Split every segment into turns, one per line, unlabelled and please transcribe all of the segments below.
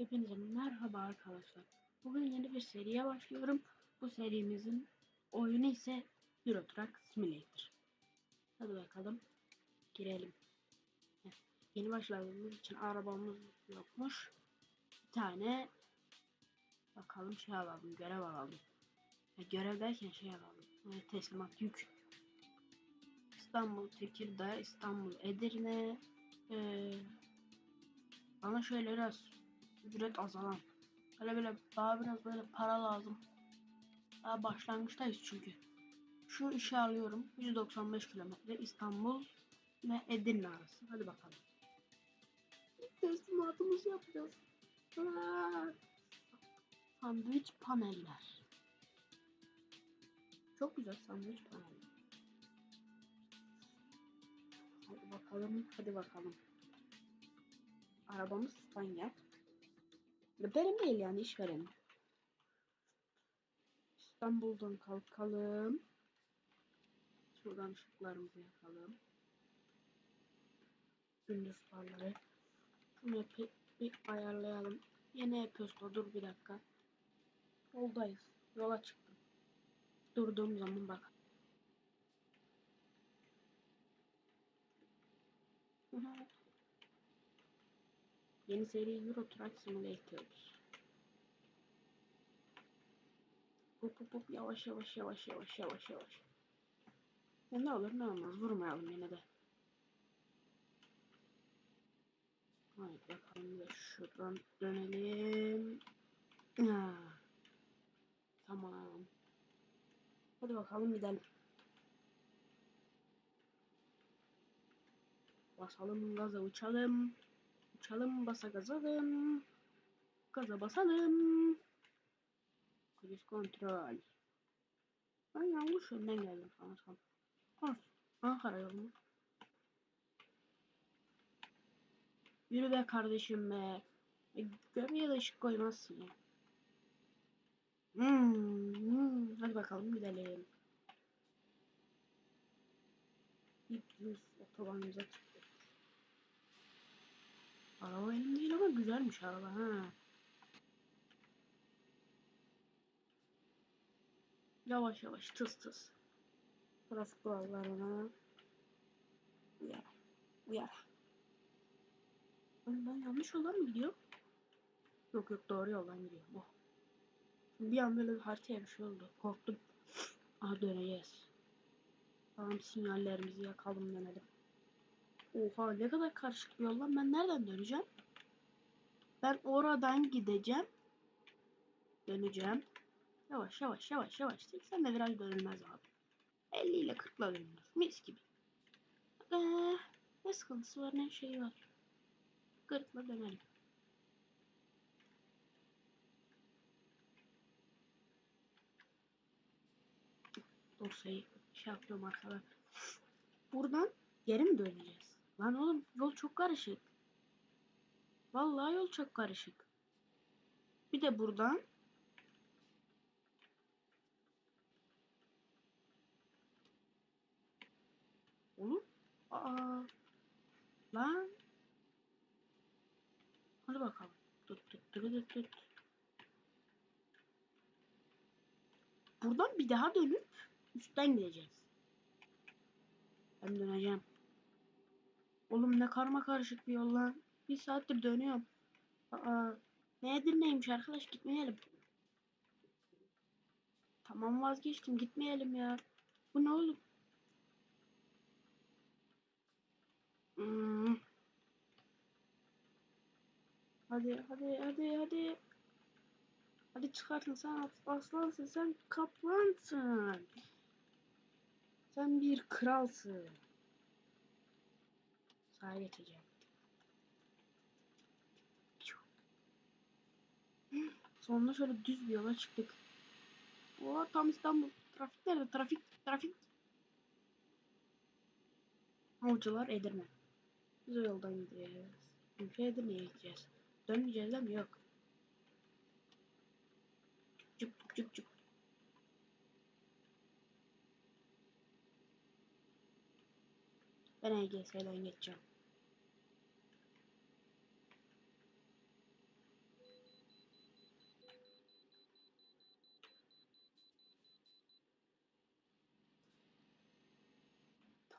Hepinize merhaba arkadaşlar. Bugün yeni bir seriye başlıyorum. Bu serimizin oyunu ise Euro Truck Simulator. Hadi bakalım. Girelim. Yeni başladığımız için arabamız yokmuş. Bir tane bakalım şey alalım, görev alalım. Ya, görev derken şey alalım. Teslimat yük. İstanbul, Tekirdağ, İstanbul, Edirne, ee, bana şöyle biraz ücret azalan. Böyle böyle daha biraz böyle para lazım. Daha başlangıçtayız çünkü. Şu işi alıyorum. 195 kilometre İstanbul ve Edirne arası. Hadi bakalım. Teslimatımızı yapacağız. Aa! Sandviç paneller. Çok güzel sandviç paneller. Hadi bakalım, hadi bakalım. Arabamız Spanya. Benim değil yani işverenim. İstanbul'dan kalkalım. Şuradan ışıklarımızı yakalım. Gündüz farları. Şunu bir, bir ayarlayalım. Yeni da dur bir dakika. Yoldayız. Yola çıktım. Durduğum zaman bak. Hı. Yeni seri Euro Truck Simulator. Hop hop hop yavaş yavaş yavaş yavaş yavaş yavaş. Ya ne olur ne olmaz vurmayalım yine de. Haydi bakalım da şuradan dönelim. Ha. Tamam. Hadi bakalım gidelim. Basalım gaza uçalım. Uçalım basa gazalım. Gaza basalım. Kriz kontrol. Ben yanlış yönden geldim sanırsam. Olsun. Ankara yolu. Yürü be kardeşim be. E, Göbeğe de ışık koymazsın ya. Hmm, hmm. Hadi bakalım gidelim. Yüz otobanımıza çıktık. Araba benim değil ama güzelmiş araba ha. Yavaş yavaş tıs tıs. Trafik kurallarına uyar. Uyar. Ben yanlış yoldan mı gidiyorum? Yok yok doğru yoldan gidiyorum. Oh. Bir an böyle bir haritaya bir şey oldu. Korktum. Aha döneceğiz. Tamam sinyallerimizi yakalım dönelim. Oha ne kadar karışık bir yol. Ben nereden döneceğim? Ben oradan gideceğim. Döneceğim. Yavaş yavaş yavaş yavaş. 80 de viraj dönülmez abi. 50 ile 40 ile dönülür. Mis gibi. Ee, ne sıkıntısı var ne şeyi var. 40 ile dönelim. Dosyayı şey yapıyorum arkadaşlar. Buradan geri mi döneceğiz? Lan oğlum yol çok karışık. Vallahi yol çok karışık. Bir de buradan Oğlum. Aa. Lan. Hadi bakalım. Tut tut tut tut tut. Buradan bir daha dönüp üstten gideceğiz. Ben döneceğim. Oğlum ne karma karışık bir yol lan. Bir saattir dönüyorum. Aa, ne Edirne'ymiş arkadaş gitmeyelim. Tamam vazgeçtim gitmeyelim ya. Bu ne oğlum? Hmm. Hadi hadi hadi hadi. Hadi çıkartın sen aslansın sen kaplansın. Sen bir kralsın. Sağa geçeceğim. Sonunda şöyle düz bir yola çıktık. Oha tam İstanbul. Trafik nerede? Trafik, trafik. Avcılar Edirne. Biz o yoldan gideceğiz. Ülke Edirne'ye gideceğiz. Dönmeyeceğiz değil mi? Yok. Cuk cuk cuk. Ben EGS'den geçeceğim.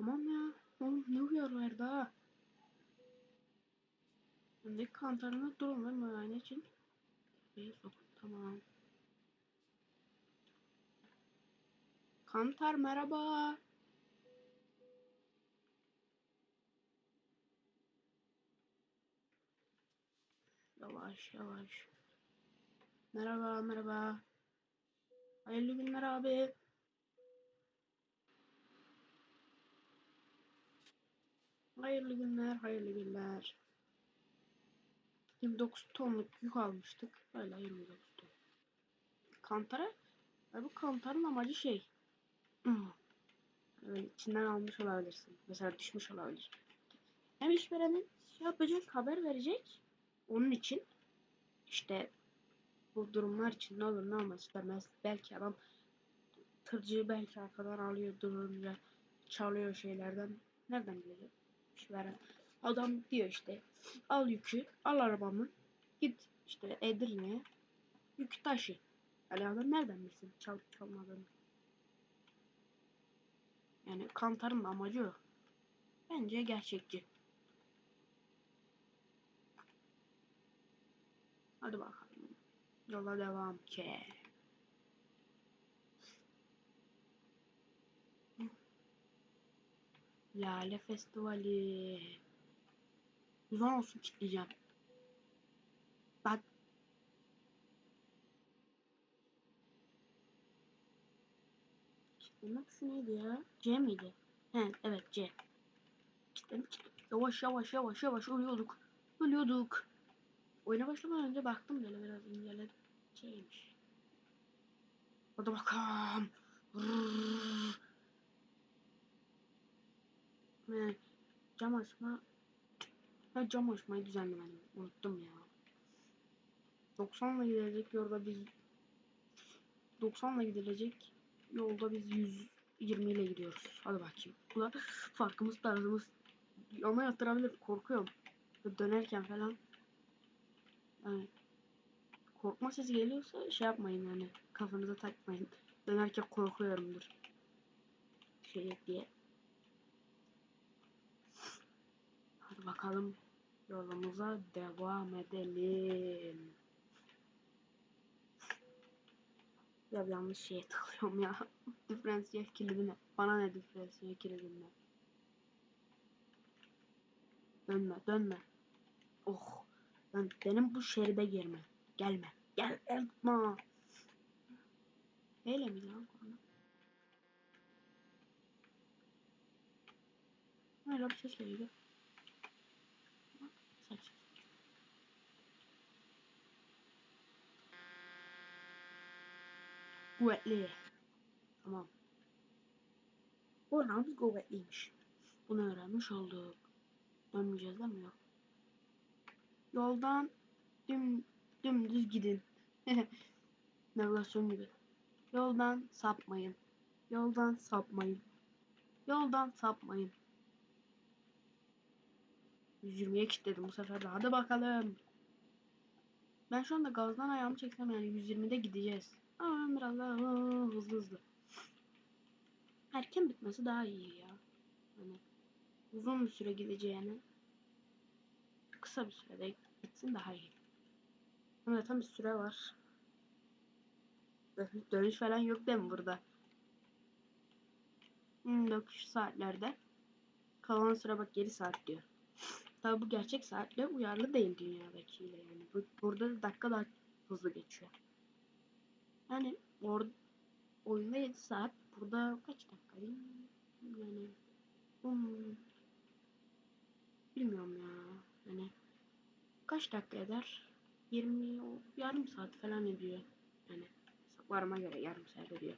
Tamam ya. Oğlum ne uyar verdi ha. Öndeki kantarına durun ve müayene için. Köpeği sok. Tamam. Kantar merhaba. Yavaş yavaş. Merhaba merhaba. Hayırlı günler abi. Hayırlı günler, hayırlı günler. 29 tonluk yük almıştık. Böyle 29 ton. Kantara, bu kantarın amacı şey. Yani içinden almış olabilirsin. Mesela düşmüş olabilir. Hem işverenin şey yapacak, haber verecek. Onun için işte bu durumlar için ne olur ne olmaz istemez. Belki adam tırcıyı belki arkadan alıyor durunca çalıyor şeylerden. Nereden bilecek? İşveren. Adam diyor işte al yükü al arabamı git işte Edirne'ye yükü taşı. Yani adam nereden bilsin çalıp çalmadığını. Yani kantarın amacı o. Bence gerçekçi. Hadi bakalım. Yola devam ki. Lale Festivali. Uzun olsun kitleyeceğim. Bak. Kitleme tuşu neydi ya? C miydi? He evet C. Kitleme kitle. Yavaş yavaş yavaş yavaş ölüyorduk. Ölüyorduk. Oyuna başlamadan önce baktım böyle biraz inceledim. Şeymiş. Hadi bakalım. Ve cam açma. Ha cam açmayı düzenlemedim. Unuttum ya. 90 ile gidilecek yolda biz 90 ile gidilecek yolda biz 120 ile gidiyoruz. Hadi bakayım. Da farkımız tarzımız. Ama yatırabilir. Korkuyorum. Dönerken falan. Yani korkma sesi geliyorsa şey yapmayın yani. Kafanıza takmayın. Dönerken korkuyorumdur. Şey diye. Hadi bakalım yolumuza devam edelim. Ya yanlış şeye tıklıyorum ya. diferansiyel kilidine. Bana ne diferansiyel kilidine. Dönme dönme. Oh. Ben, benim bu şeride girme. Gelme. Gel etme. Öyle mi lan? Öyle bir ses geliyor. Kuvvetli. Tamam. Oranımız kuvvetliymiş. Bunu öğrenmiş olduk. Dönmeyeceğiz değil mi? Yok. Yoldan düm, dümdüz gidin. Navigasyon gibi. Yoldan sapmayın. Yoldan sapmayın. Yoldan sapmayın. 120'ye kilitledim bu sefer de. Hadi bakalım. Ben şu anda gazdan ayağımı çeksem yani 120'de gideceğiz. Daha hızlı hızlı. Erken bitmesi daha iyi ya. Hani uzun bir süre gideceğini kısa bir sürede bitsin daha iyi. Ama tam bir süre var. Dönüş falan yok değil mi burada? Hmm, dönüş saatlerde. Kalan süre bak 7 saat diyor. Tabi bu gerçek saatle uyarlı değil dünyadakiyle yani. Bu, burada da dakika daha hızlı geçiyor. Yani or oyunda 7 saat. Burada kaç dakika değil mi? Yani hmm, bilmiyorum ya. Yani kaç dakika eder? 20 yarım saat falan ediyor. Yani hesaplarıma göre yarım saat ediyor.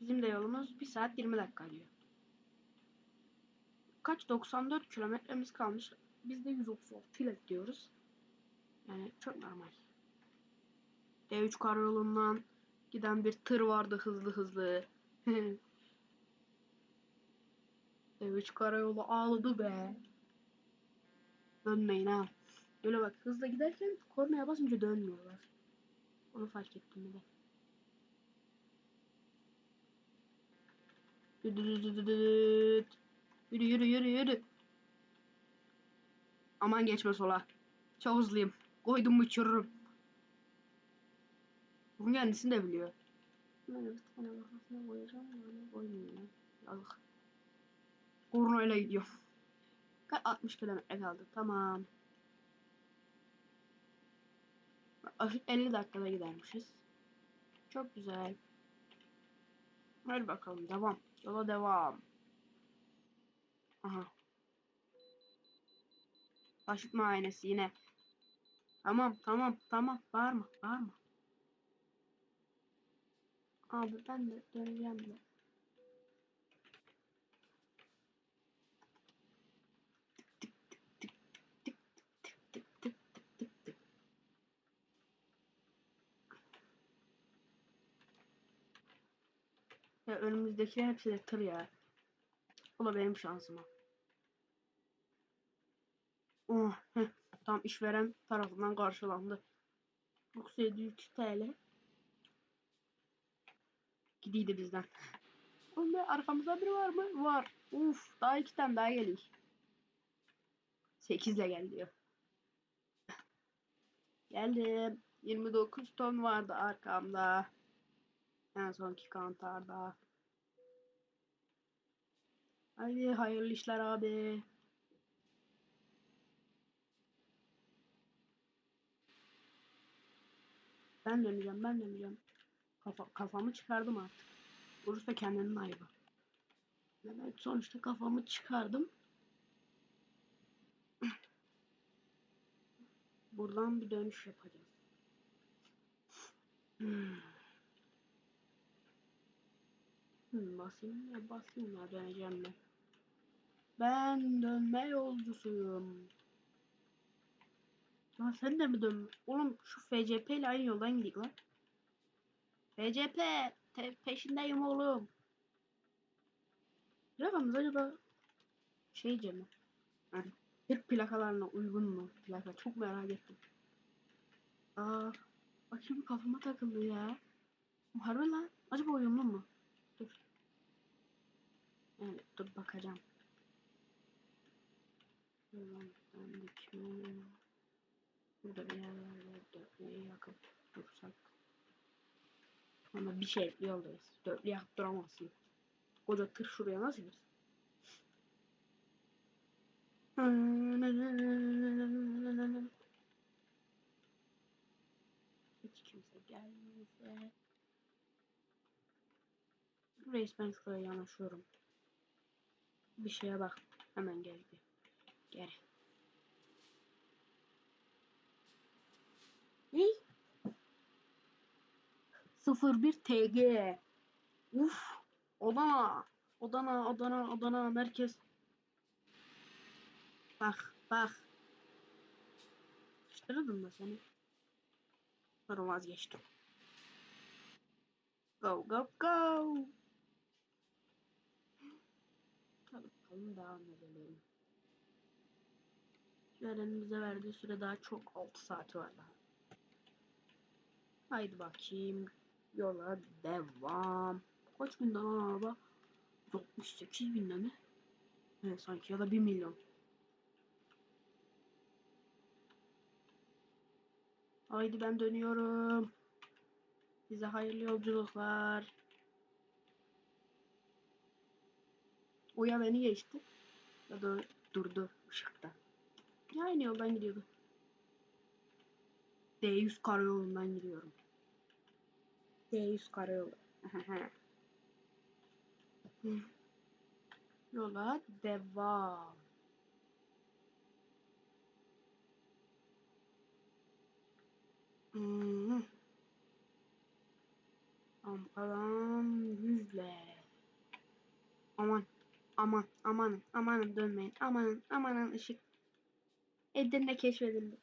Bizim de yolumuz 1 saat 20 dakika diyor. Kaç 94 kilometremiz kalmış. Biz de 136 ile gidiyoruz. Yani çok normal. D3 karayolundan giden bir tır vardı hızlı hızlı. D3 karayolu ağladı be. Dönmeyin ha. Böyle bak hızla giderken kornaya basınca dönmüyorlar. Onu fark ettim bir de. Yürü yürü yürü yürü. Aman geçme sola. Çok hızlıyım. Koydum uçururum. Bunun kendisini de biliyor. Ben bir tane kafasına koyacağım yani koymayayım ya. Yazık. Kornayla gidiyor. Kaç 60 kilometre kaldı. Tamam. 50 dakikada gidermişiz. Çok güzel. Hadi bakalım devam. Yola devam. Aha. Başlık muayenesi yine. Tamam tamam tamam bağırma bağırma. Abi ben de döneceğim de. Ya önümüzdekiler hepsi de tır ya. O da benim şansıma. Oh, heh, tam işveren tarafından karşılandı. 9700 TL gidiydi bizden. Oğlum arkamızda biri var mı? Var. Uf, daha iki tane daha geliyor. 8 ile gel diyor. Geldim. 29 ton vardı arkamda. En sonki kantarda. Hadi hayırlı işler abi. Ben döneceğim, ben döneceğim. Kafa, kafamı çıkardım artık. Burası da kendinin ayıbı. Evet, sonuçta kafamı çıkardım. Buradan bir dönüş yapacağız. Hmm. Hmm, basayım ya basayım ya döneceğim ben. Ben dönme yolcusuyum. Lan sen de mi dön? Oğlum şu FCP ile aynı yoldan gidik lan. FCP te- peşindeyim oğlum. Plakamız acaba şeyce mi? Yani Türk plakalarına uygun mu? Plaka çok merak ettim. Aa, bakayım kafama takıldı ya. Harbi lan. Acaba uyumlu mu? Dur. Evet dur bakacağım. Burada bir yerlerde yakıp dursak. Ama bir şey yoldayız. Dörtlüğe yakıp duramazsın. Koca tır şuraya nasıl girsin? Hiç kimse gelmezse. Reis ben şuraya yanaşıyorum. Bir şeye bak. Hemen geldi. Gel. Ne? 01 TG. Uf. Adana. Adana, Adana, Adana merkez. Bak, bak. Sıçtırırdım da seni. Sonra vazgeçtim. Go, go, go. Hadi bakalım devam edelim. Şöyle bize verdiği süre daha çok 6 saati var daha. Haydi bakayım. Yola devam. Kaç binde lan araba? 68 binde mi? Evet sanki ya da 1 milyon. Haydi ben dönüyorum. Size hayırlı yolculuklar. Oya beni geçti. Ya da durdu ışıkta. Ya aynı yoldan gidiyordu. D100 karayolundan gidiyorum. D100 karayolu. Yola devam. Hmm. Aman yüzle. Aman aman aman amanın dönmeyin. Amanın amanın ışık. Edirne keşfedildi.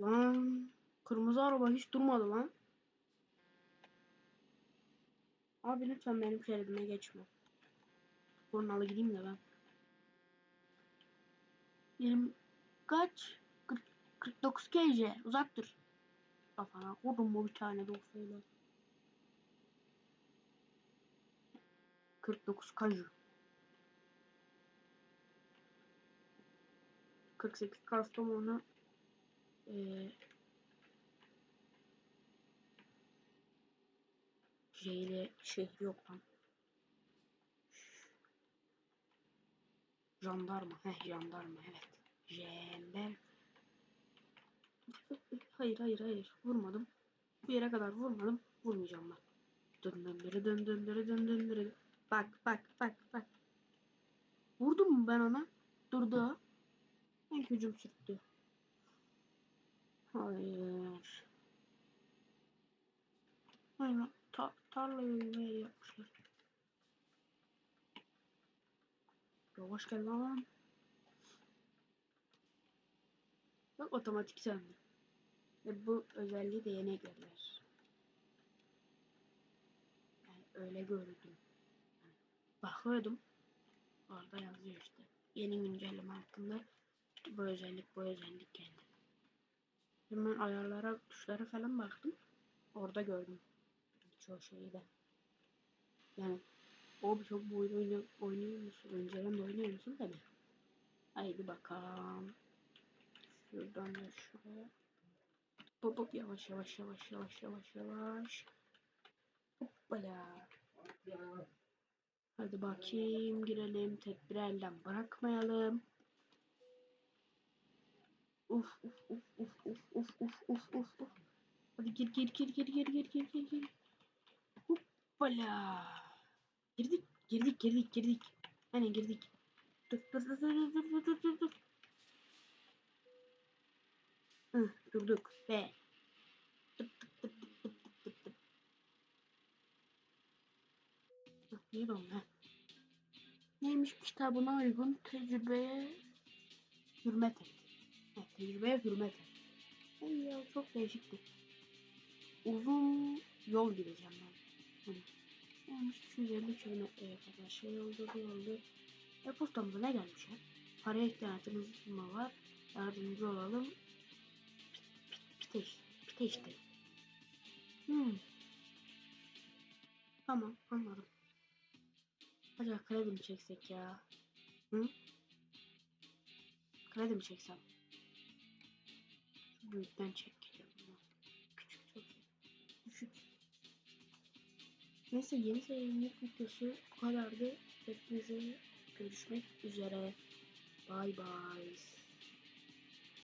Lan kırmızı araba hiç durmadı lan. Abi lütfen benim şeridime geçme. Kornalı gideyim de ben. 20 kaç? 40, 49 kc uzak dur. Kafana vurdum mu bir tane doksayla. 49 kaju. 48 Kastamonu eee İle şehri yok lan. Jandarma. Heh jandarma evet. Jender. Hayır hayır hayır. Vurmadım. Bir yere kadar vurmadım. Vurmayacağım ben. Dın dın dırı dın dın dırı. Bak bak bak bak. Vurdum mu ben ona? Durdu. En hücum sürttü. Hayır. Tarla yürümeye yapmışlar. Yavaş gel lan. Bak otomatik söndü. Ve bu özelliği de yeni eklediler. Yani öyle gördüm. Yani bakıyordum. Orada yazıyor işte. Yeni güncelleme hakkında bu özellik bu özellik geldi. Hemen ayarlara tuşlara falan baktım. Orada gördüm. Çoğu şeyi de. Yani o çok bu oyunu oynuyor, oynuyor musun? Önceden de oynuyor musun tabi. Haydi bakalım. Şuradan da şuraya. Hop hop yavaş yavaş yavaş yavaş yavaş yavaş. Hoppala. Hadi bakayım girelim. Tedbiri elden bırakmayalım. Uf uf uf uf uf uf uf uf uf. Hadi gir gir gir gir gir gir gir gir gir. Hoppala. Girdik girdik girdik girdik. Hani girdik. Dur dur dur dur dur dur dur dur dur. Hı, durduk ve tıp tıp tıp tıp tıp tıp tıp tıp. O ne? Neymiş kitabına uygun tecrübeye hürmet et. Ha, tecrübeye hürmet et. Ay ya çok değişikti. Uzun yol gideceğim ben. Hani, neymiş 250 kilometreye kadar şey oldu oldu. E postamıza ne gelmiş ya? Paraya ihtiyacımız mı var? Yardımcı olalım. Piteş. Piteşti. Hmm. Tamam anladım. Acaba kredi mi çeksek ya? Hı? Kredi mi çeksem? Şu büyükten çekeceğim. Neyse yeni sayımlık videosu bu kadardı. Hepinize görüşmek üzere. Bye bye.